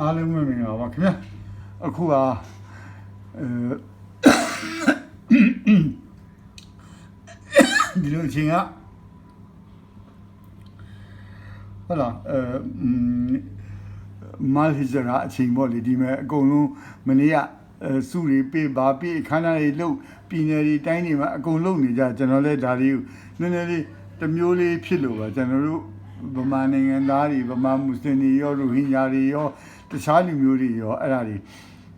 အားလုံးပဲမင်္ဂလာပါခင်ဗျာအခုကအဲဒီလိုအချိန်ကဟုတ်လားအဲမာလီဇရာအချိန်ပေါ့လေဒီမဲ့အကုန်လုံးမနေ့ကအဲစုတွေပေးပါပေးခန္ဓာတွေလှုပ်ပြည်နယ်တွေတိုင်းတွေမှာအကုန်လုံးနေကြကျွန်တော်လည်းဒါလေးကိုနည်းနည်းလေးတစ်မျိုးလေးဖြစ်လို့ပါကျွန်တော်တို့ဗမာနိုင်ငံသားတွေဗမာမွတ်စလင်တွေရောရိုဟင်ဂျာတွေရောတ ခြားလူမျိုးတွေရောအဲ့ဒါတွေ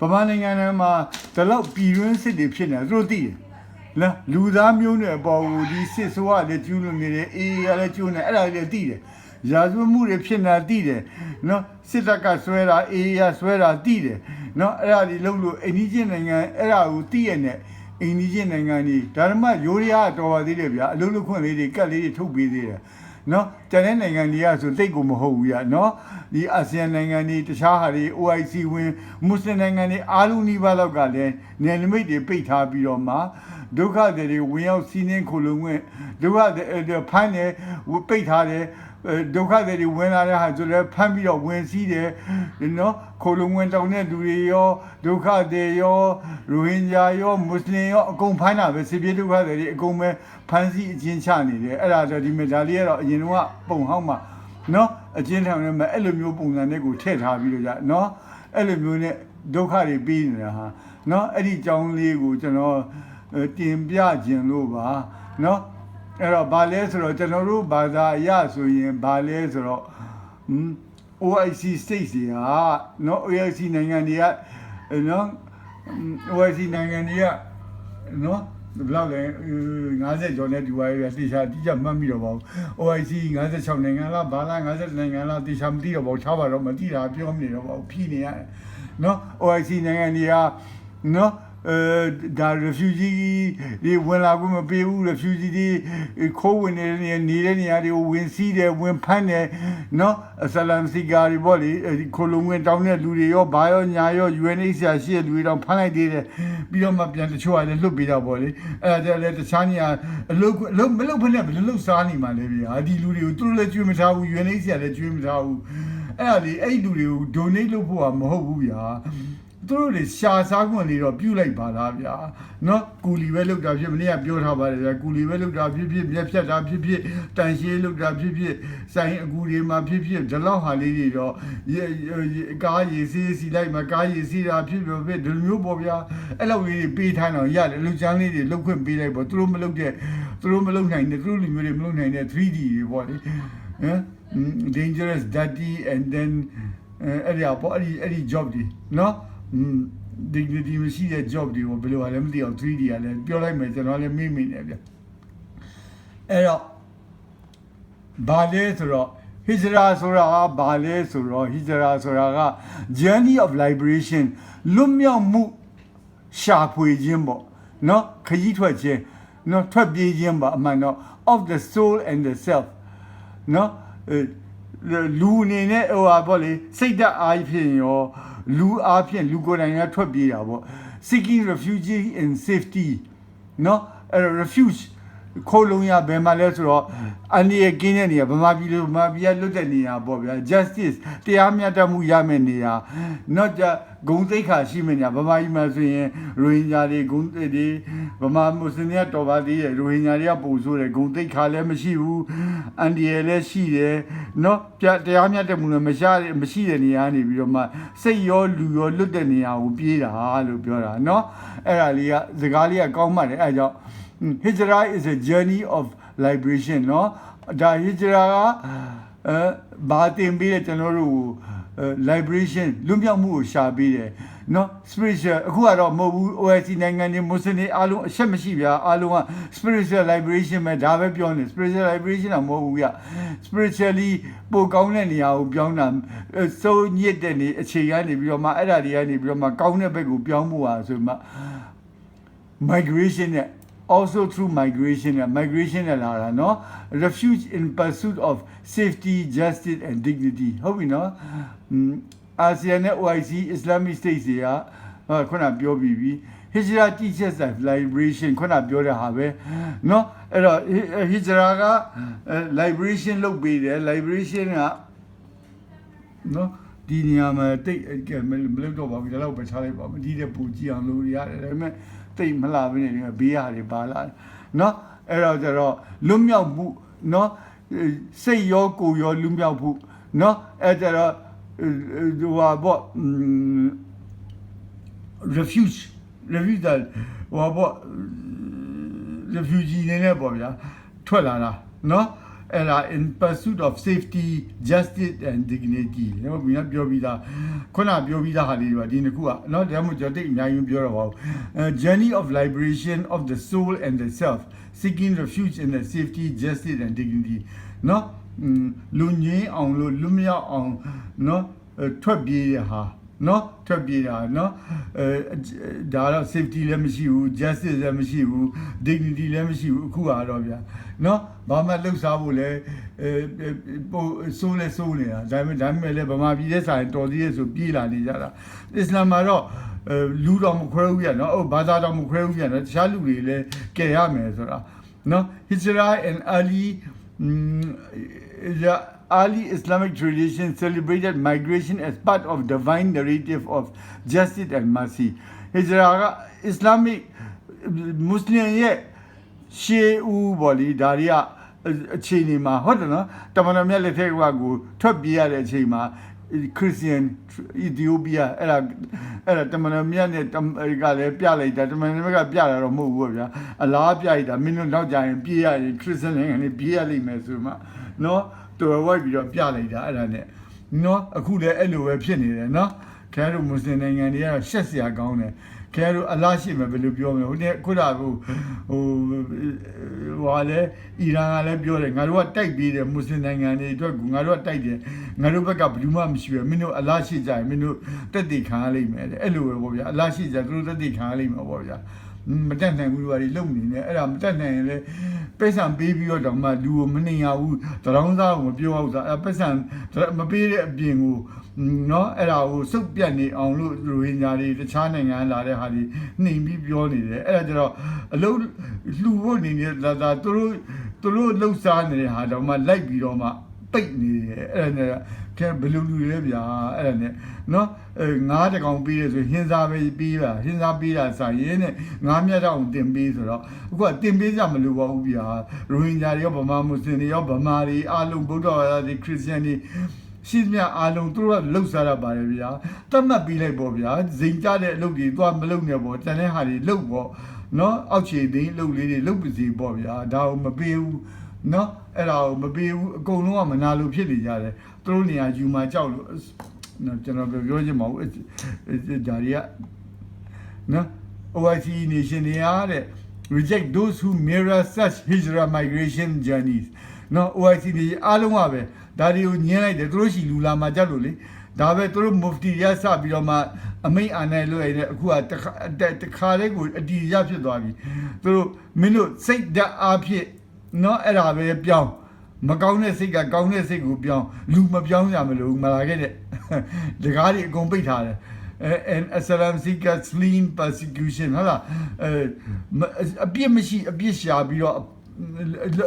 ဗမာနိုင်ငံထဲမှာဒီလောက်ပြည်တွင်းစစ်တွေဖြစ်နေသူတို့သိတယ်လားလူသားမျိုးနဲ့အပေါ်ကိုဒီစစ်ဆိုးကလည်းကျူးလွန်နေတယ်အေးရလည်းကျူးနေအဲ့ဒါတွေလည်းသိတယ်ရာဇဝတ်မှုတွေဖြစ်နေတာသိတယ်နော်စစ်တပ်ကဆွဲတာအေးရဆွဲတာသိတယ်နော်အဲ့ဒါတွေလုံးလို့အိန္ဒိချင်းနိုင်ငံအဲ့ဒါကိုသိရတဲ့အိန္ဒိချင်းနိုင်ငံကြီးဒါမှမရိုးရာတော်ပါသေးတယ်ဗျာအလုံးလုံးခွင့်လေးတွေကတ်လေးတွေထုတ်ပေးသေးတယ် နော်ကျန်တဲ့နိုင်ငံတွေကဆိုတိတ်ကိုမဟုတ်ဘူးရနော်ဒီအာဆီယံနိုင်ငံတွေတခြားဟာတွေ OIC ဝင်မွတ်စလင်နိုင်ငံတွေအားလုံးနီးပါးလောက်ကလည်းနယ်နိမိတ်တွေပိတ်ထားပြီးတော့မှဒုက္ခတွေဝင်ရောက်စီးနှင်းခိုလုံဝင်ဒုက္ခတွေဖမ်းတယ်ပိတ်ထားတယ် ဒုက္ခတွေဝင်လာတဲ့ဟာဆိုလည်းဖမ်းပြီးတော့ဝင်စည်းတယ်နော်ခိုလုံဝင်တောင်းတဲ့လူတွေရောဒုက္ခတွေရောရိုဟင်ဂျာရောမွတ်စလင်ရောအကုန်ဖမ်းတာပဲစစ်ပြေးဒုက္ခတွေအကုန်ပဲဖမ်းဆီးအကျဉ်းချနေတယ်အဲ့ဒါဆိုဒီမေဒါလေးကတော့အရင်ကပုံဟောင်းမှာနော်အကျဉ်းထောင်ထဲမှာအဲ့လိုမျိုးပုံစံနဲ့ကိုထည့်ထားပြီးတော့じゃနော်အဲ့လိုမျိုးနဲ့ဒုက္ခတွေပြီးနေတာဟာနော်အဲ့ဒီကြောင်းလေးကိုကျွန်တော်တင်ပြခြင်းလို့ပါနော် အဲ့တော့ဘာလဲဆိုတော့ကျွန်တော်တို့ဘာသာအရဆိုရင်ဘာလဲဆိုတော့ဟမ် OIC state တွေဟာနော် OIC နိုင်ငံတွေကနော် OIC နိုင်ငံတွေကနော်ဘယ်လောက်လဲ50ကျော်နဲ့ဒီဝါရတိချာတိကျမှတ်မိတော့ပါဘူး OIC 56နိုင်ငံလားဘာလား50နိုင်ငံလားတိချာမသိတော့ပါဘူးချပါတော့မသိတာပြောမနေတော့ပါဘူးဖြီးနေရတယ်နော် OIC နိုင်ငံတွေကနော် အဲဒါ refugee တွေဝင်လာခွင့်မပေးဘူး refugee တွေခိုးဝင်နေတဲ့နေရာနေတဲ့နေရာတွေကိုဝင်စီးတယ်ဝင်ဖမ်းတယ်နော်အစလမ်စီကာတွေပေါ့လေအဲဒီခိုလုံဝင်တောင်းတဲ့လူတွေရောဘာရောညာရော UNHCR ရှိတဲ့လူတွေတော့ဖမ်းလိုက်သေးတယ်ပြီးတော့မှပြန်တချို့ကလည်းလွတ်ပေးတာပေါ့လေအဲဒါလည်းတခြားနေရာအလုပ်အလုပ်မလုပ်ဖက်နဲ့ဘယ်လိုလုပ်စားနေမှလဲဗျာဒီလူတွေကိုသူတို့လည်းကျွေးမထားဘူး UNHCR လည်းကျွေးမထားဘူးအဲ့ဒါလေအဲ့ဒီလူတွေကို donate လုပ်ဖို့ကမဟုတ်ဘူးဗျာ သူတို့တွေရှာစားခွင့်လေးတော့ပြုတ်လိုက်ပါလားဗျာနော်ကူလီပဲလောက်တာဖြစ်မနေ့ကပြောထားပါတယ်ဗျာကူလီပဲလောက်တာဖြစ်ဖြစ်မျက်ဖြတ်တာဖြစ်ဖြစ်တန်ရှင်းလောက်တာဖြစ်ဖြစ်ဆိုင်အကူတွေမှာဖြစ်ဖြစ်ဒီလောက်ဟာလေးတွေတော့ကားရည်စီးစီလိုက်မှာကားရည်စီးတာဖြစ်ဖြစ်ဖြစ်ဒီလိုမျိုးပေါ့ဗျာအဲ့လောက်လေးတွေပေးထိုင်းတော့ရတယ်လူချမ်းလေးတွေလောက်ခွင့်ပေးလိုက်ပေါ့သူတို့မလောက်တဲ့သူတို့မလောက်နိုင်တဲ့သူတို့လူမျိုးတွေမလောက်နိုင်တဲ့ 3D တွေပေါ့လေဟမ် dangerous dirty and then အဲ့ဒီပေါ့အဲ့ဒီအဲ့ဒီ job တွေနော် dignity မရှိတဲ့ job တွေကိုဘယ်လိုလဲမသိအောင် 3D ကလည်းပြောလိုက်မယ်ကျွန်တော်လည်းမေ့မိနေဗျအဲ့တော့ဘာလဲဆိုတော့ hijra ဆိုတာကဘာလဲဆိုတော့ hijra ဆိုတာက journey of liberation လွတ်မြောက်မှုရှာဖွေခြင်းပေါ့နော်ခရီးထွက်ခြင်းနော်ထွက်ပြေးခြင်းပါအမှန်တော့ of the soul and the self နော်လူအနေနဲ့ဟိုဟာပေါ့လေစိတ်ဓာတ်အားဖြင့်ရော လူအားဖြင့်လူကိုယ်တိုင်ကထွက်ပြေးတာပေါ့ seeking refuge in safety เนาะအဲ့ refuge ခိုးလုံရဘယ်မှာလဲဆိုတော့အနည်းကင်းတဲ့နေရာဗမာပြည်လိုဗမာပြည်ကလွတ်တဲ့နေရာပေါ့ဗျာ justice တရားမျှတမှုရမယ့်နေရာ not ဂုံသိက္ခာရှိမယ့်နေရာဗမာပြည်မှာဆိုရင်ရိုဟင်ဂျာတွေဂုံသိတွေဗမာမွတ်စလင်တွေတော်ပါသေးရဲ့ရိုဟင်ဂျာတွေကပုံဆိုးတယ်ဂုံသိက္ခာလည်းမရှိဘူးအန်ဒီရယ်လည်းရှိတယ်เนาะတရားမျှတမှုလည်းမရှိမရှိတဲ့နေရာနေပြီးတော့မှစိတ်ရောလူရောလွတ်တဲ့နေရာကိုပြေးတာလို့ပြောတာเนาะအဲ့ဒါလေးကစကားလေးကကောင်းမှတယ်အဲ့ကြောင့် hijra is a journey of liberation เนาะဒါ hijra ကအဲဘာတင်ပြီးတဲ့ကျွန်တော်တို့ liberation လွတ်မြောက်မှုကိုရှာပေးတယ်เนาะ spiritual အခုကတော့မဟုတ်ဘူး OIC နိုင်ငံတွေမွတ်စလင်အားလုံးအချက်မရှိဗျာအားလုံးက spiritual liberation ပဲဒါပဲပြောနေ spiritual liberation တော့မဟုတ်ဘူးဗျ spiritually ပိုကောင်းတဲ့နေရာကိုပြောင်းတာစိုးညစ်တဲ့နေအခြေကနေပြီးတော့မှအဲ့ဒါတွေကနေပြီးတော့မှကောင်းတဲ့ဘက်ကိုပြောင်းမှုပါဆိုမှ migration နဲ့ also through migration နဲ့ migration နဲ့လာတာเนาะ refuge in pursuit of safety justice and dignity ဟုတ်ပြီเนาะအာဆီယံနဲ့ OIC Islamic States တွေကခုနပြောပြီးပြီ Hijra teaches of liberation ခုနပြောတဲ့ဟာပဲเนาะအဲ့တော့ Hijra က liberation လုပ်ပေးတယ် liberation ကเนาะ ဒီနေရာမှာတိတ်ကဲမလုပ်တော့ပါဘူးဒါတော့ပဲချလိုက်ပါမယ်ဒီတဲ့ပူကြည့်အောင်လုပ်ရတယ်ဒါပေမဲ့ တိတ်မလာဘဲနေတယ်ဘေးဟာတွေပါလာเนาะအဲ့တော့ကျတော့လွတ်မြောက်မှုเนาะစိတ်ရောကိုယ်ရောလွတ်မြောက်မှုเนาะအဲ့ကျတော့ဟိုဟာပေါ့ refuge refuge ဟိုပေါ့ refugee နေနဲ့ပေါ့ဗျာထွက်လာတာเนาะ အဲ့ဒါ uh, in pursuit of safety justice and dignity. နော်မြင်ပြောပြီးသားခုနပြောပြီးသားဟာလေးတွေကဒီနှစ်ခုကနော်ဒါမှမဟုတ်ကျွန်တော်တိတ်အများကြီးပြောတော့ပါဘူး journey of liberation of the soul and the self seeking refuge in the safety justice and dignity. နော်လူငင်းအောင်လို့လူမြောက်အောင်နော်ထွက်ပြေးရဟာ နော်ထွက်ပြေးတာနော်အဲဒါတော့ safety လည်းမရှိဘူး justice လည်းမရှိဘူး dignity လည်းမရှိဘူးအခုကတော့ဗျာနော်ဘာမှလှုပ်ရှားဖို့လည်းအဲပိုစိုးလဲစိုးနေတာဒါပေမဲ့ဒါပေမဲ့လည်းဗမာပြည်ရဲ့ဆိုင်တော်သေးရဲ့ဆိုပြေးလာနေကြတာအစ္စလာမ်မှာတော့အဲလူတော်မခွဲဘူးပြနော်ဟုတ်ဘာသာတော်မခွဲဘူးပြနော်တခြားလူတွေလည်းကယ်ရမယ်ဆိုတာနော် hijra and ali the early Islamic tradition celebrated migration as part of divine narrative of justice and mercy. Hijra က Islamic Muslim ရဲ့ရှေးဦးပေါ့လေဒါတွေကအခြေအနေမှာဟုတ်တယ်နော်တမန်တော်မြတ်လက်ထက်ကကိုထွက်ပြေးရတဲ့အချိန်မှာခရစ်ယာန်အီသီယိုးပီးယားအဲ့ဒါအဲ့ဒါတမန်တော်မြတ်နဲ့ကလည်းပြလိုက်တာတမန်တော်မြတ်ကပြတာတော့မဟုတ်ဘူးဗျာအလားပြလိုက်တာမင်းတို့နောက်ကြရင်ပြေးရရင်ခရစ်ယာန်နိုင်ငံနဲ့ပြေးရလိမ့်မယ်ဆိုမှနော် တော်ဝိုက်ပြီးတော့ပြလိုက်တာအဲ့ဒါနဲ့နော်အခုလည်းအဲ့လိုပဲဖြစ်နေတယ်နော်ခဲတို့မွတ်စလင်နိုင်ငံတွေကတော့ရှက်စရာကောင်းတယ်ခဲတို့အလားရှိမယ်ဘယ်လိုပြောမလဲဟိုနေ့ခုနကဟိုဟိုဟာလေအီရန်ကလည်းပြောတယ်ငါတို့ကတိုက်ပြီးတယ်မွတ်စလင်နိုင်ငံတွေအတွက်ကငါတို့ကတိုက်တယ်ငါတို့ဘက်ကဘယ်သူမှမရှိဘူးမင်းတို့အလားရှိကြရင်မင်းတို့တက်တည်ခံရလိမ့်မယ်တဲ့အဲ့လိုပဲပေါ့ဗျာအလားရှိကြသူတို့တက်တည်ခံရလိမ့်မယ်ပေါ့ဗျာ မတက်နိုင်ဘူးလူတွေလုံနေတယ်အဲ့ဒါမတက်နိုင်ရင်လည်းပိတ်ဆံပေးပြီးတော့တော့မှလူကိုမနှင်ရဘူးတရောင်းသားကိုမပြောဘူးဆိုအဲ့ပိတ်ဆံမပေးတဲ့အပြင်ကိုနော်အဲ့ဒါကိုစုပ်ပြတ်နေအောင်လို့ရိုဟင်ဂျာတွေတခြားနိုင်ငံလာတဲ့ဟာတွေနှိမ်ပြီးပြောနေတယ်အဲ့ဒါကြတော့အလုံးလှူဖို့နေနေတာဒါသူတို့သူတို့လှုပ်ရှားနေတဲ့ဟာတော့မှလိုက်ပြီးတော့မှ ပိတ်နေတယ်အဲ့ဒါနဲ့ကဲဘယ်လိုလူလဲဗျာအဲ့ဒါနဲ့နော်အဲငါးတကောင်ပြီးရဆိုဟင်းစားပဲပြီးတာဟင်းစားပြီးတာဆိုင်ရင်နဲ့ငါးမြတ်တောင်တင်ပြီးဆိုတော့အခုကတင်ပြီးကြမလို့ပါဘူးဗျာရိုဟင်ဂျာတွေရောဗမာမွတ်စလင်တွေရောဗမာတွေအားလုံးဗုဒ္ဓဘာသာတွေခရစ်ယာန်တွေရှိသမျှအားလုံးသူတို့ကလှုပ်ရှားရပါတယ်ဗျာတတ်မှတ်ပြီးလိုက်ပေါ့ဗျာဇိမ်ကြတဲ့အလုပ်တွေသွားမလုပ်နဲ့ပေါ့တန်တဲ့ဟာတွေလှုပ်ပေါ့နော်အောက်ခြေသိန်းလှုပ်လေးတွေလှုပ်ပါစီပေါ့ဗျာဒါကိုမပေးဘူး နော်အဲ့ဒါကိုမပေးဘူးအကုန်လုံးကမနာလို့ဖြစ်နေကြတယ်သူတို့နေရာယူมาကြောက်လို့နော်ကျွန်တော်ပြောချင်ပါဘူးဒါတွေကနော် OIC nation တွေအားတဲ့ reject those who mirror such hijra migration journeys နော် OIC တွေအားလုံးကပဲဒါတွေကိုညင်းလိုက်တယ်သူတို့ရှိလူလာမှာကြလို့လေဒါပဲသူတို့ mufti ရစပြီးတော့မှအမိတ်အာနိုင်လို့ရတဲ့အခုကတခါတခါလေးကိုအတီရဖြစ်သွားပြီသူတို့မင်းတို့စိတ်ဓာတ်အားဖြင့် နော်အဲ့ဒါပဲပြောင်းမကောင်းတဲ့စိတ်ကကောင်းတဲ့စိတ်ကိုပြောင်းလူမပြောင်းရမလို့မလာခဲ့တဲ့ဒကားတွေအကုန်ပိတ်ထားတယ် and asylum seekers fleeing persecution ဟုတ်လားအဲအပြစ်မရှိအပြစ်ရှာပြီးတော့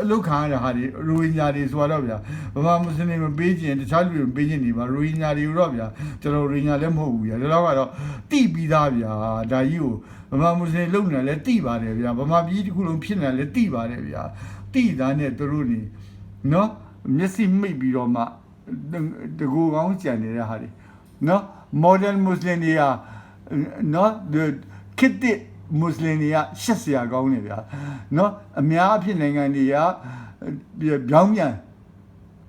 လောက်ခံရတဲ့ဟာတွေရိုဟင်ဂျာတွေဆိုတော့ဗျာဗမာမွတ်စလင်မပေးခြင်းတခြားလူတွေပေးခြင်းနေပါရိုဟင်ဂျာတွေတော့ဗျာကျွန်တော်ရိုဟင်ဂျာလည်းမဟုတ်ဘူးဗျာဒါတော့ကတော့တိပြီးသားဗျာဒါကြီးကိုဗမာမွတ်စလင်လုံနေလည်းတိပါတယ်ဗျာဗမာပြည်တစ်ခုလုံးဖြစ်နေလည်းတိပါတယ်ဗျာ တိသားနဲ့သူတို့နေနော်မျက်စိမိတ်ပြီးတော့မှတကူကောင်းကြံနေတဲ့ဟာတွေနော် modern muslim တွေကနော်ခေတ်တစ်မွတ်စလင်တွေကရှက်စရာကောင်းနေဗျာเนาะအများအဖြစ်နိုင်ငံတွေကပြောင်းပြန်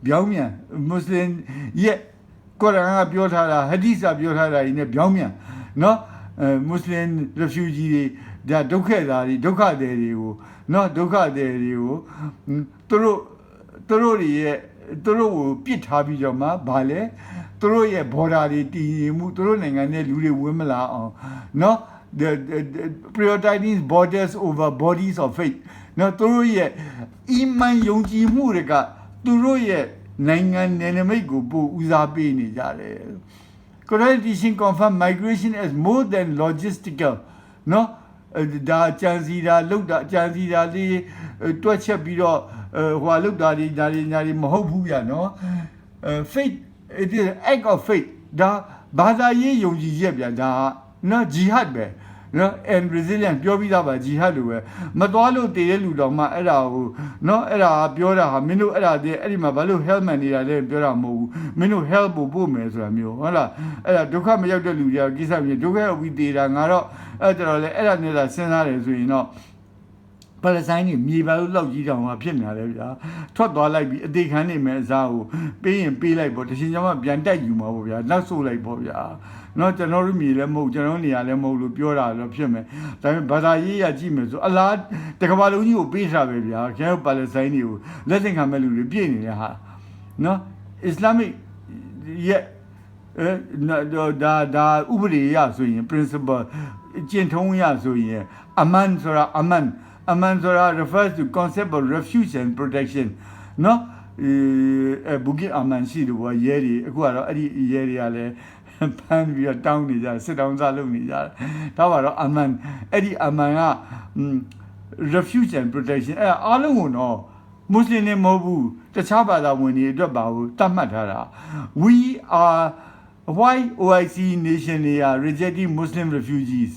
ပြောင်းပြန်မွတ်စလင်ရဲ့ကုရ်အာန်ကပြောထားတာဟဒီသ်ကပြောထားတာဒီနဲ့ပြောင်းပြန်เนาะမွတ်စလင် refugee တွေဒါဒုက္ခသားတွေဒုက္ခသည်တွေကို နော်ဒုက္ခသည်တွေကိုသူတို့သူတို့တွေရဲ့သူတို့ကိုပြစ်ထားပြီးတော့မှဗာလဲသူတို့ရဲ့ border တွေတည်ငြိမ်မှုသူတို့နိုင်ငံရဲ့လူတွေဝင်မလာအောင်နော် the prioritizing borders over bodies of faith နော်သူတို့ရဲ့အီမန်ယုံကြည်မှုတွေကသူတို့ရဲ့နိုင်ငံနယ်နိမိတ်ကိုပို့ဦးစားပေးနေကြတယ် Correct teaching confirm migration as more than logistical နော် ဒါကြံစီတာလောက်တာကြံစီတာလေးတွက်ချက်ပြီးတော့ဟိုလောက်တာဒီဒါတွေညာတွေမဟုတ်ဘူးဗျာနော် faith it is an act of faith ဒါဘာသာရေးယုံကြည်ချက်ဗျာဒါနော်ဂျီဟတ်ပဲ နော် and resilient ပြောပြီးသားပါဂျီဟတ်လိုပဲမသွားလို့တည်တဲ့လူတော်မှအဲ့ဒါကိုနော်အဲ့ဒါပြောတာဟာမင်းတို့အဲ့ဒါတည်းအဲ့ဒီမှာဘာလို့ helmet နေတာလဲပြောတာမဟုတ်ဘူးမင်းတို့ help ဖို့ပို့မယ်ဆိုတာမျိုးဟုတ်လားအဲ့ဒါဒုက္ခမရောက်တဲ့လူတွေကကိစ္စမျိုးဒုက္ခရောက်ပြီးတည်တာငါတော့အဲ့တော်လေအဲ့ဒါနဲ့သာစဉ်းစားတယ်ဆိုရင်တော့ပါလက်စတိုင်းနေမြေပါလို့လောက်ကြီးတောင်မှဖြစ်နေတာလေဗျာထွက်သွားလိုက်ပြီးအသေးခံနေမယ်အစားကိုပေးရင်ပေးလိုက်ပေါ့တချင်ကြောင်မှပြန်တက်ယူမှာပေါ့ဗျာနောက်ဆုတ်လိုက်ပေါ့ဗျာ နော်ကျွန်တော်တို့မြေလည်းမဟုတ်ကျွန်တော်နေရာလည်းမဟုတ်လို့ပြောတာတော့ဖြစ်မယ်ဒါပေမဲ့ဘာသာရေးရကြည့်မယ်ဆိုအလားတကဘာလုံးကြီးကိုပေးထားပဲဗျာကျန်တော့ပါလက်ဆိုင်တွေကိုလက်သင်ခံမဲ့လူတွေပြည့်နေတဲ့ဟာနော်အစ္စလာမစ်ရဲ့အဲဒါဒါဥပဒေရဆိုရင် principle ကျင့်ထုံးရဆိုရင်အမှန်ဆိုတာအမှန်အမှန်ဆိုတာ refers to concept of refuge and protection နော်အဲဘူဂင်အမှန်ရှိတယ်ဗျာရဲတွေအခုကတော့အဲ့ဒီရဲတွေကလည်း ဖမ်းပြီးတော့တောင်းနေကြစစ်တောင်းစားလုပ်နေကြတယ်ဒါပါတော့အမန်အဲ့ဒီအမန်က refuge and protection အဲ့အားလုံးကိုတော့မွတ်စလင်တွေမဟုတ်ဘူးတခြားဘာသာဝင်တွေအတွက်ပါဘူးတတ်မှတ်ထားတာ we are why OIC nation တွေ are rejecting muslim refugees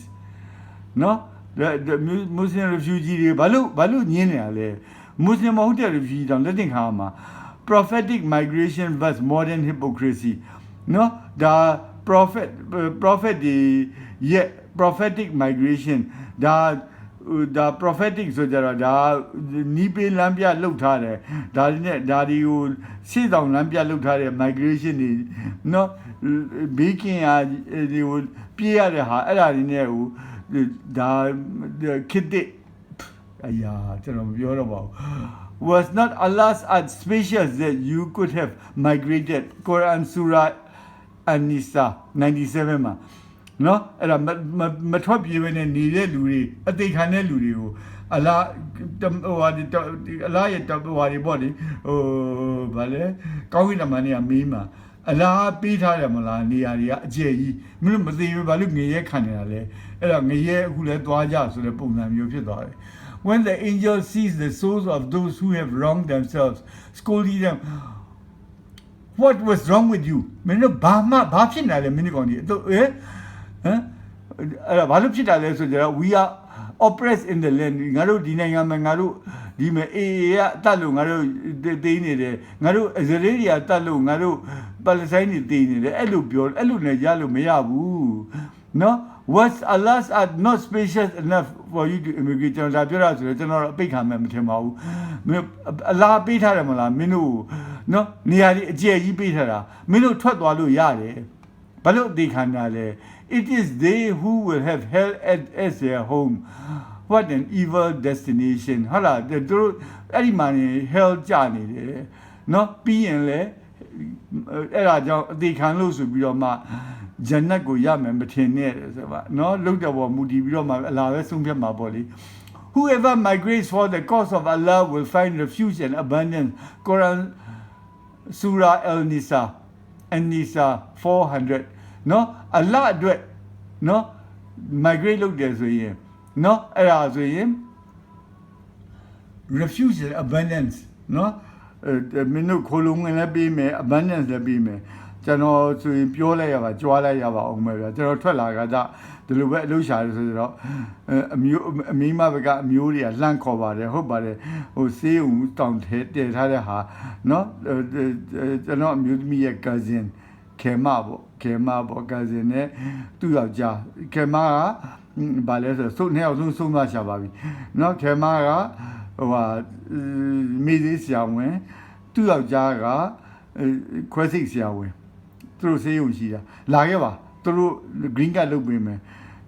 နော် the, the Mu- muslim refugee တွေဘာလို့ဘာလို့ညင်းနေရလဲ muslim မဟုတ်တဲ့ refugee တောင်လက်တင်ခါမှာ prophetic migration vs modern hypocrisy နော်ဒါ prophet prophet တွေရဲ့ prophetic migration ဒါဒါ prophetic ဆိုကြတော့ဒါနီးပေးလမ်းပြလှုပ်ထားတယ်ဒါဒီနဲ့ဒါဒီကိုရှေ့ဆောင်လမ်းပြလှုပ်ထားတဲ့ migration တွေနော်ဘေးကင်းရာဒီကိုပြေးရတဲ့ဟာအဲ့ဒါတွေနဲ့ဟိုဒါခစ်တဲ့ အရာကျွန်တော်မပြောတော့ပါဘူး was not Allah's art spacious that you could have migrated Quran Surah An-Nisa 97မှာနော်အဲ့ဒါမမမထွက်ပြေးဘဲနဲ့နေတဲ့လူတွေအသေးခံတဲ့လူတွေကိုအလားတဟိုဟာဒီတအလားရဲ့တဟိုဟာဒီပေါ့လေဟိုဗာလဲကောင်းကင်တမန်တွေကမေးမှာအလားပေးထားတယ်မလားနေရာတွေကအကျယ်ကြီးမင်းတို့မသိဘူးဘာလို့ငရဲခံနေတာလဲအဲ့ဒါငရဲအခုလဲသွားကြဆိုတဲ့ပုံစံမျိုးဖြစ်သွားတယ် when the angel sees the souls of those who have wronged themselves scolding them what was wrong with you မင်းတို့ဘာမှဘာဖြစ်နေလဲမင်းတို့ကောင်ဒီတော့ဟဲ့ဟမ်အဲ့ဒါဘာလို့ဖြစ်တာလဲဆိုကြတော့ we are oppressed in the land ငါတို့ဒီနိုင်ငံမှာငါတို့ဒီမှာအေးရတတ်လို့ငါတို့တေးနေတယ်ငါတို့အစ္စရေးတွေကတတ်လို့ငါတို့ပါလက်စတိုင်းတွေတေးနေတယ်အဲ့လိုပြောအဲ့လိုနဲ့ရလို့မရဘူးနော် was Allah's art not spacious enough for you to immigrate ကျွန်တော်ဒါပြောတာဆိုတော့ကျွန်တော်အပိတ်ခံမယ်မထင်ပါဘူးမင်းအလားပေးထားတယ်မလားမင်းတို့ နော်နေရာကြီးအကျယ်ကြီးပေးထားတာမင်းတို့ထွက်သွားလို့ရတယ်ဘာလို့အသေးခံတာလဲ it is they who will have hell as, as their home what an evil destination ဟုတ်လားသူတို့အဲ့ဒီမှာနေ hell ကြာနေတယ်နော်ပြီးရင်လေအဲ့ဒါကြောင့်အသေးခံလို့ဆိုပြီးတော့မှဂျန်နတ်ကိုရမယ်မထင်နဲ့ဆိုပါနော်လုတ်တော်ပေါ်မူတည်ပြီးတော့မှအလားပဲဆုံးဖြတ်မှာပေါ့လေ Whoever migrates for the cause of Allah will find refuge and abundance. Quran Surah Al-Nisa An-Nisa 400နော် Allah အတွက်နော် migrate လုပ်တယ်ဆိုရင်နော်အဲ့ဒါဆိုရင် refuge and abundance နော်အဲမင်းတို့ခိုလုံငင်လည်းပေးမယ် abundance လည်းပေးမယ်ကျွန်တော်ဆိုရင်ပြောလိုက်ရပါကြွားလိုက်ရပါအောင်မယ်ဗျာကျွန်တော်ထွက်လာကဒါ ဒီလိုပဲအလုပ်ရှာတယ်ဆိုတော့အဲအမျိုးအမိမဘကအမျိုးတွေကလှန့်ခေါ်ပါတယ်ဟုတ်ပါတယ်ဟိုဆေးုံတောင်ထဲတည်ထားတဲ့ဟာနော်အဲကျွန်တော်အမျိုးသမီးရဲ့ cousin ခေမပေါ့ခေမပေါ့ cousin နဲ့သူ့ယောက်ျားခေမကဘာလဲဆိုစုံနှစ်ယောက်ဆုံးဆုံးသွားရှာပါပြီနော်ခေမကဟိုဟာမိသေးဆရာဝန်သူ့ယောက်ျားကခွဲစိတ်ဆရာဝန်သူတို့ဆေးရုံရှိတာလာခဲ့ပါ သူတို့ green card လုပ်ပေးမယ်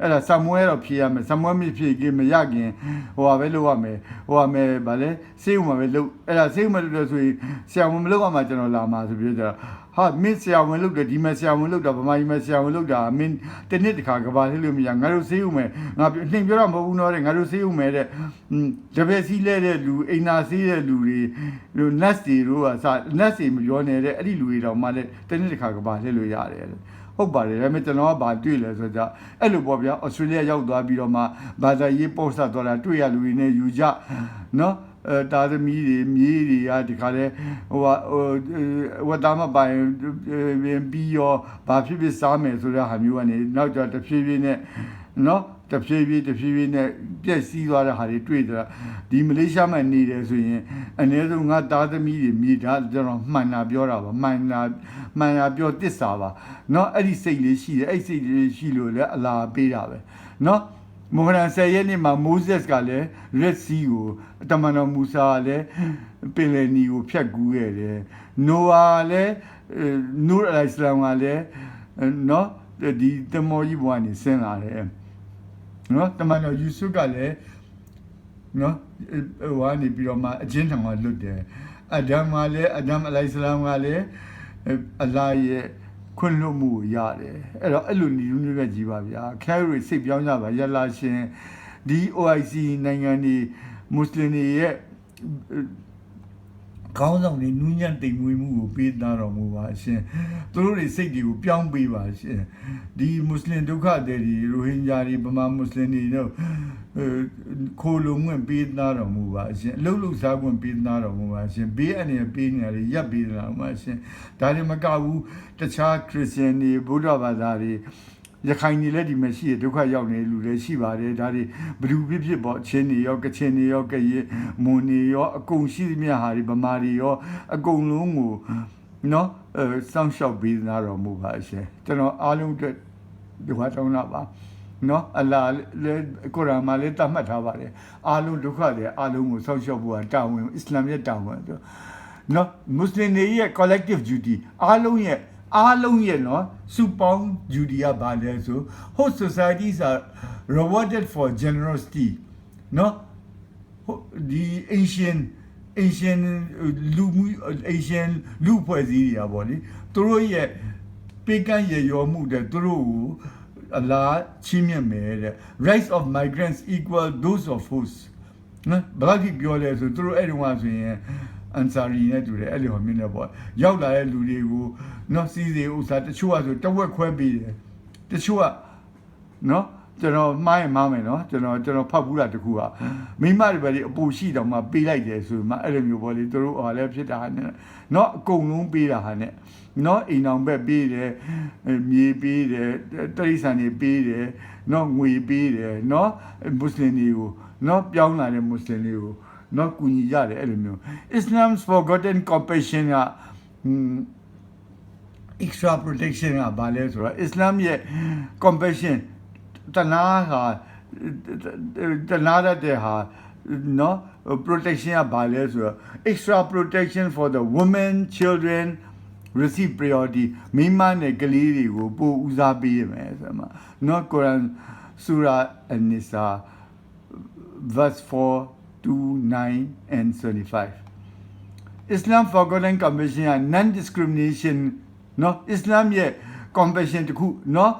အဲ့ဒါဆမ်မွဲတော့ဖြေရမယ်ဆမ်မွဲမဖြေခင်မရခင်ဟိုဟာပဲလုပ်ရမယ်ဟိုဟာမယ်ဗာလဲစေးဥမှာပဲလုပ်အဲ့ဒါစေးဥမှာလုပ်လို့ဆိုရင်ဆရာဝန်မလုပ်ရမှာကျွန်တော်လာမှာဆိုပြီးတော့ဟာမင်းဆရာဝန်လုပ်တယ်ဒီမှာဆရာဝန်လုပ်တာဗမာကြီးမှာဆရာဝန်လုပ်တာမင်းတနစ်တစ်ခါကဘာလေးလို့မရငါတို့စေးဥမယ်ငါနှင်ပြောတော့မဟုတ်ဘူးနော်တဲ့ငါတို့စေးဥမယ်တဲ့တပည့်စီးလဲတဲ့လူအိမ်နာစီးတဲ့လူတွေလူ nurse တွေတို့ကစ nurse တွေမပြောနေတဲ့အဲ့ဒီလူတွေတော့မှလည်းတနစ်တစ်ခါကဘာလေးလို့ရတယ် ဟုတ်ပါတယ်ဒါပေမဲ့ကျွန်တော်ကဘာတွေ့လဲဆိုတော့အဲ့လိုပေါ့ဗျာဩစတြေးလျရောက်သွားပြီးတော့မှဘာသာရေးပို့ဆက်သွားတာတွေ့ရလူတွေနဲ့ယူကြနော်အဲတာသမီတွေမြေးတွေကဒီခါလဲဟိုဟာဟိုဝတ်သားမပိုင်ပြီးရောဘာဖြစ်ဖြစ်စားမယ်ဆိုတဲ့ဟာမျိုးကနေနောက်ကျတဖြည်းဖြည်းနဲ့နော် တဖြည်းဖြည်းတဖြည်းဖြည်းနဲ့ပြက်စီးသွားတဲ့ဟာတွေတွေ့ကြတာဒီမလေးရှားမှာနေတယ်ဆိုရင်အနည်းဆုံးငါသားသမီးတွေမြေတာကျွန်တော်မှန်တာပြောတာပါမှန်တာမှန်တာပြောတစ္ဆာပါเนาะအဲ့ဒီစိတ်လေးရှိတယ်အဲ့ဒီစိတ်လေးရှိလို့လည်းအလားပေးတာပဲเนาะမိုဟရန်ဆယ်ရက်နေ့မှာမိုးဇက်ကလည်း Red Sea ကိုတမန်တော်မူဆာကလည်းပင်လယ်နီကိုဖြတ်ကူးခဲ့တယ်နိုဝါလည်းနူရ်အလိုင်စလမ်ကလည်းเนาะဒီတမောကြီးဘဝနေဆင်းလာတယ် နော်တမန်တော်ယူဆုကလည်းနော်ဟိုကနေပြီးတော့မှအချင်းထောင်ကလွတ်တယ်အဒမ်ကလည်းအဒမ်အလိုင်စလမ်ကလည်းအလာရဲ့ခွင့်လွတ်မှုကိုရတယ်အဲ့တော့အဲ့လိုညီလူမျိုးပဲကြီးပါဗျာခဲရီစိတ်ပြောင်းကြပါရလာရှင်ဒီ OIC နိုင်ငံတွေမွတ်စလင်တွေရဲ့ ခေါင်းဆောင်တွေနူးညံ့တိမ်မွေးမှုကိုပေးသားတော်မူပါရှင်သူတို့တွေစိတ်တွေကိုပြောင်းပေးပါရှင်ဒီမွတ်စလင်ဒုက္ခတွေတွေရိုဟင်ဂျာတွေဗမာမွတ်စလင်တွေတို့ခိုးလုံဝင်ပေးသားတော်မူပါရှင်အလုတ်လုတ်စားခွင့်ပေးသားတော်မူပါရှင်ဘေးအနေနဲ့ပေးနေရတယ်ရပ်ပေးတော်မူပါရှင်ဒါတွေမကဘူးတခြားခရစ်ယာန်တွေဗုဒ္ဓဘာသာတွေ ရခိုင်တွေလည်းဒီမှာရှိရဒုက္ခရောက်နေလူတွေရှိပါတယ်ဒါတွေဘလူဖြစ်ဖြစ်ပေါ့ချင်းတွေရောကချင်တွေရောကရင်မွန်တွေရောအကုန်ရှိသမျှဟာတွေဗမာတွေရောအကုန်လုံးကိုနော်အဲစောင့်ရှောက်ပေးနာတော်မူပါရှင်ကျွန်တော်အားလုံးအတွက်ဒီဟာတောင်းတာပါနော်အလာလည်းကုရ်အာန်မှာလည်းတတ်မှတ်ထားပါတယ်အားလုံးဒုက္ခတွေအားလုံးကိုစောင့်ရှောက်ဖို့ကတာဝန်အစ္စလာမ်ရဲ့တာဝန်ဆိုနော်မွတ်စလင်တွေရဲ့ collective duty အားလုံးရဲ့ အားလုံးရဲ့နော်စုပေါင်း duty ကဘာလဲဆို host societies are rewarded for generosity နော်ဒီ ancient ancient လူမှု ancient လူဖွဲ့စည်းတွေอ่ะဗောလေသူတို့ရဲ့ပေးကမ်းရရောမှုတဲ့သူတို့ကိုအလားချီးမြှင့်မယ်တဲ့ rights of migrants equal those of hosts နော်ဘယ်လောက်ထိပြောလဲဆိုသူတို့အဲ့တုန်းကဆိုရင်အန်ဆာရီနဲ့တူတယ်အဲ့လိုမျိုးနဲ့ပေါ့ရောက်လာတဲ့လူတွေကို နော်စီးစီဥစားတချို့ကဆိုတဝက်ခွဲပေးတယ်တချို့ကနော်ကျွန်တော်မှားရင်မှားမယ်နော်ကျွန်တော်ကျွန်တော်ဖတ်ဘူးတာတခုကမိမတွေပဲလေအပူရှိတော့မှပေးလိုက်တယ်ဆိုမှအဲ့လိုမျိုးပေါ့လေသူတို့ဟာလည်းဖြစ်တာနဲ့နော်အကုန်လုံးပေးတာဟာနဲ့နော်အိမ်အောင်ဘက်ပေးတယ်မြေပေးတယ်တရိษံတွေပေးတယ်နော်ငွေပေးတယ်နော်မွတ်စလင်တွေကိုနော်ပြောင်းလာတဲ့မွတ်စလင်တွေကိုနော်ကူညီရတယ်အဲ့လိုမျိုး Islam's forgotten compassion က extra protection ကဘာလဲဆိုတော့ Islam ရဲ့ compassion တနာဟာတနာရတဲ့ဟာနော် protection ကဘာလဲဆိုတော့ extra protection for the women children receive priority မိမနဲ့ကလေးတွေကိုပို့ဦးစားပေးရမယ်ဆိုမှာနော် Quran Surah An-Nisa verse 4 to 9 and 75 Islam Forgotten Convention က non discrimination နော် Islam ရဲ့ compassion တခုနော်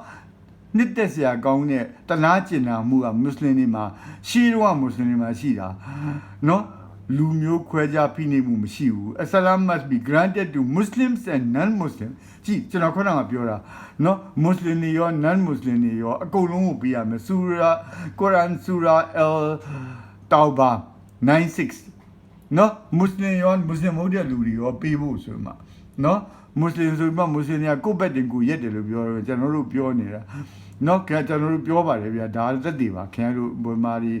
နှစ်သက်စရာကောင်းတဲ့တနာကျင်နာမှုကမွတ်စလင်တွေမှာရှေးတော့မွတ်စလင်တွေမှာရှိတာနော်လူမျိုးခွဲခြားဖိနှိပ်မှုမရှိဘူး Assalam must be granted to Muslims and non-Muslims ကြည့်ကျွန်တော်ခုနကပြောတာနော် Muslim တွေရော non-Muslim တွေရောအကုန်လုံးကိုပေးရမယ်ဆူရာ Quran Surah Al Tauba 96နော်မွတ်စလင်ရောမွတ်စလင်မဟုတ်တဲ့လူတွေရောပေးဖို့ဆိုမှနော် မွတ်စလင်ဆိုမှမွတ်စလင်တွေကကိုယ့်ဘက်တင်ကိုရက်တယ်လို့ပြောတယ်ကျွန်တော်တို့ပြောနေတာနော်ခင်ဗျာကျွန်တော်တို့ပြောပါတယ်ဗျာဒါသက်တည်ပါခင်ဗျားတို့ဘွယ်မာတွေ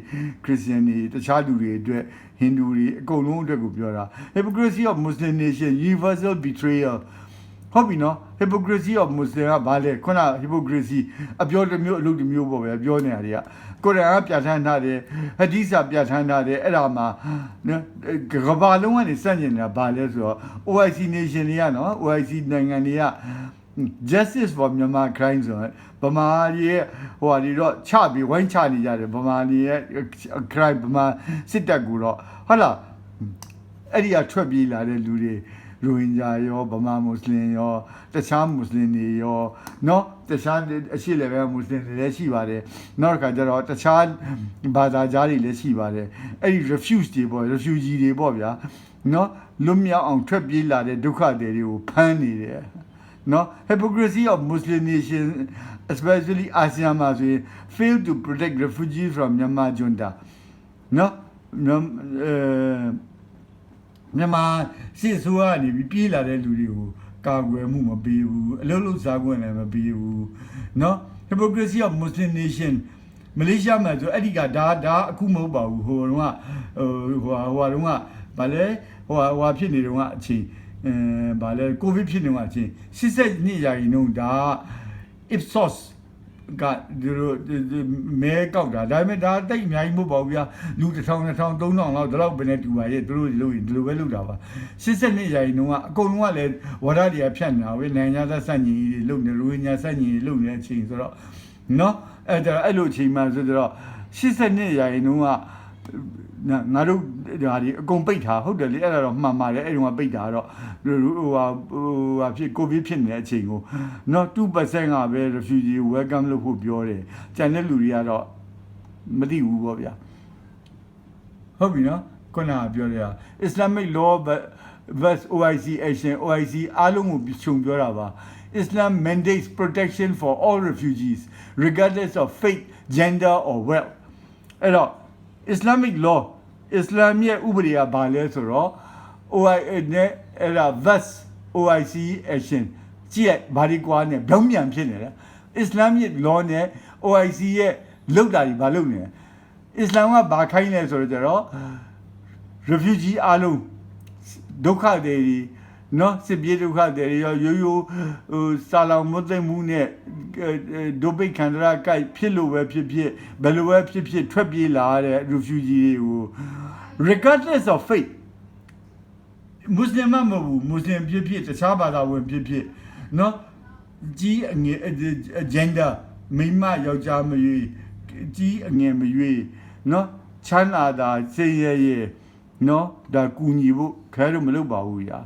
ခရစ်ယာန်တွေတခြားလူတွေအတွက်ဟိန္ဒူတွေအကုန်လုံးအတွက်ကိုပြောတာ hypocrisy of muslim nation universal betrayal ဟုတ်ပြီနော် hypocrisy of muslim ကဘာလဲခုန hypocrisy အပြောတစ်မျိုးအလုပ်တစ်မျိုးပေါ့ဗျာပြောနေတာတွေကကိုရန်ကပြဋ္ဌာန်းထားတယ်ဟဒီစာပြဋ္ဌာန်းထားတယ်အဲ့ဒါမှာနော်ကဘာလုံးကနေစန့်ကျင်နေတာဘာလဲဆိုတော့ OIC nation တွေကနော် OIC နိုင်ငံတွေက justice for Myanmar crime ဆိုတော့ဗမာရဲ့ဟိုဟာတွေတော့ချပြီးဝိုင်းချနေကြတယ်ဗမာတွေရဲ့ crime ဗမာစစ်တပ်ကူတော့ဟုတ်လားအဲ့ဒီကထွက်ပြေးလာတဲ့လူတွေ ရိုဟင်ဂျာရောဗမာမွတ်စလင်ရောတခြားမွတ်စလင်တွေရောเนาะတခြားအရှိလည်းပဲမွတ်စလင်တွေလည်းရှိပါတယ်နောက်တစ်ခါကျတော့တခြားဘာသာကြားတွေလည်းရှိပါတယ်အဲ့ဒီ refuse တွေပေါ့ refugee တွေပေါ့ဗျာเนาะလွတ်မြောက်အောင်ထွက်ပြေးလာတဲ့ဒုက္ခတွေတွေကိုဖမ်းနေတယ်နော် hypocrisy of muslim nation especially ASEAN မှာဆိုရင် fail to protect refugees from Myanmar junta နော် နော်အဲ မြန်မာစစ်အစိုးရကနေပြီးပြေးလာတဲ့လူတွေကိုကာကွယ်မှုမပေးဘူးအလုပ်လုပ်စားခွင့်လည်းမပေးဘူးเนาะ hypocrisy of muslim nation မလေးရှားမှာဆိုအဲ့ဒီကဒါဒါအခုမဟုတ်ပါဘူးဟိုတုန်းကဟိုဟိုဟိုတုန်းကဗာလဲဟိုဟိုဖြစ်နေတုန်းကအချိန်အဲဗာလဲကိုဗစ်ဖြစ်နေတုန်းကအချိန်82ရာခိုင်နှုန်းဒါ ipsos ကဒီလိုမဲကောက်တာဒါပေမဲ့ဒါတိတ်အများကြီးမဟုတ်ပါဘူးဗျာလူ1000 2000 3000လောက်ဒီလောက်ပဲနဲ့တူပါရဲ့သူတို့လို့ဒီလိုပဲလုပ်တာပါ82ရာခိုင်နှုန်းကအကုန်လုံးကလည်းဝါဒတရားဖြတ်နေတာပဲနိုင်ငံသားစန့်ညီတွေလုပ်နေရိုဟင်ဂျာစန့်ညီတွေလုပ်နေတဲ့အချိန်ဆိုတော့နော်အဲ့ဒါအဲ့လိုအချိန်မှဆိုတော့82ရာခိုင်နှုန်းက ငါငါတို့ဒါဒီအကုန်ပိတ်ထားဟုတ်တယ်လေအဲ့ဒါတော့မှန်ပါတယ်အဲ့ဒီကပိတ်တာတော့ဟိုဟာဟိုဟာဖြစ်ကိုဗစ်ဖြစ်နေတဲ့အချိန်ကိုနော်2%ကပဲ refugee welcome လုပ်ဖို့ပြောတယ်ကျန်တဲ့လူတွေကတော့မသိဘူးပေါ့ဗျာဟုတ်ပြီနော်ခုနကပြောရတာ Islamic law vs OIC action OIC အားလုံးကိုခြုံပြောတာပါ Islam mandates protection for all refugees regardless of faith gender or wealth အဲ့တော့ Islamic law Islam ရဲ့ဥပဒေကဘာလဲဆိုတော့ OIA နဲ့အဲ့ဒါ VAS OIC action ကြည့်ရဘာဒီကွာနဲ့ပြောင်းပြန်ဖြစ်နေတယ် Islam ရဲ့ law နဲ့ OIC ရဲ့လောက်တာတွေဘာလုပ်နေလဲ Islam ကဘာခိုင်းလဲဆိုတော့ကျတော့ refugee အားလုံးဒုက္ခတွေတွေ နော်စစ်ပြေးဒုက္ခတွေတွေရောရိုးရိုးဟိုစာလောင်မသိမှုနဲ့ဒုပိတ်ခန္ဓာကိုက်ဖြစ်လို့ပဲဖြစ်ဖြစ်ဘယ်လိုပဲဖြစ်ဖြစ်ထွက်ပြေးလာတဲ့ refugee တွေကို regardless of faith မွတ်စလင်မမဟုတ်ဘူးမွတ်စလင်ဖြစ်ဖြစ်တခြားဘာသာဝင်ဖြစ်ဖြစ်နော်ကြီးအငယ် agenda မိန်းမယောက်ျားမရွေးကြီးအငယ်မရွေးနော်ချမ်းသာတာစေရရဲ့နော်ဒါကူညီဖို့ခဲလို့မလုပ်ပါဘူးညာ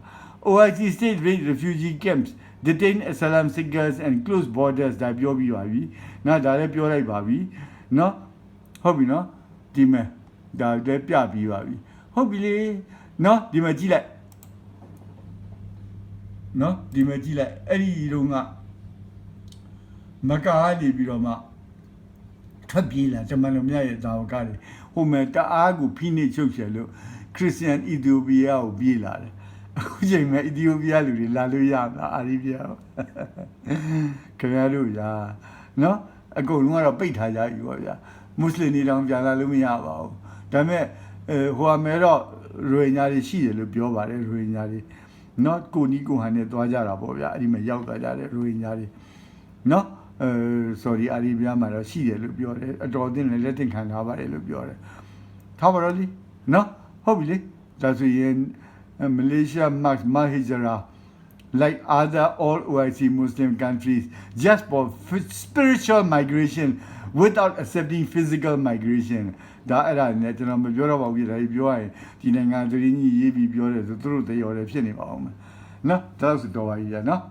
OIC state rate refugee camps detain asylum seekers and close borders ဒါပြောပြီးပါပြီ။နော်ဒါလည်းပြောလိုက်ပါပြီ။နော်ဟုတ်ပြီနော်ဒီမဲ့ဒါလည်းပြပြီးပါပြီ။ဟုတ်ပြီလေနော်ဒီမဲ့ကြည့်လိုက်နော်ဒီမဲ့ကြည့်လိုက်အဲ့ဒီတော့ကမကားနေပြီးတော့မှထွက်ပြေးလာဂျမန်လူမြရဲ့တာဝကတွေဟိုမဲ့တအားကိုဖိနှိပ်ချုပ်ချယ်လို့ခရစ်ယာန်အီသီယိုးပီးယားကိုပြေးလာတယ် အခုချိန်မှာအီသီယိုးပီးယားလူတွေလာလို့ရမလားအာရီးဘီးယားကိုခင်ဗျားတို့ရာနော်အကုန်လုံးကတော့ပိတ်ထားကြပြီပေါ့ဗျာမွတ်စလင်တွေတောင်ပြန်လာလို့မရပါဘူးဒါပေမဲ့အဲဟိုအမဲတော့ရိုဟင်ဂျာတွေရှိတယ်လို့ပြောပါတယ်ရိုဟင်ဂျာတွေနော်ကိုနီကိုဟန်နဲ့တွားကြတာပေါ့ဗျာအဲ့ဒီမှာရောက်သွားကြတယ်ရိုဟင်ဂျာတွေနော်အဲ sorry အာရီးဘီးယားမှာတော့ရှိတယ်လို့ပြောတယ်အတော်အသင့်လည်းလက်တင်ခံထားပါတယ်လို့ပြောတယ်ထားပါတော့လေနော်ဟုတ်ပြီလေဒါဆိုရင် Malaysia Max Mahijara like other all OIC Muslim countries just for spiritual migration without accepting physical migration ဒါအဲ့ဒါနဲ့ကျွန်တော်မပြောတော့ပါဘူးဒါကြီးပြောရရင်ဒီနိုင်ငံသတင်းကြီးရေးပြီးပြောတယ်ဆိုသူတို့တရော်တယ်ဖြစ်နေပါအောင်မယ်နော်ဒါဆိုတော့ပါကြီးရနော်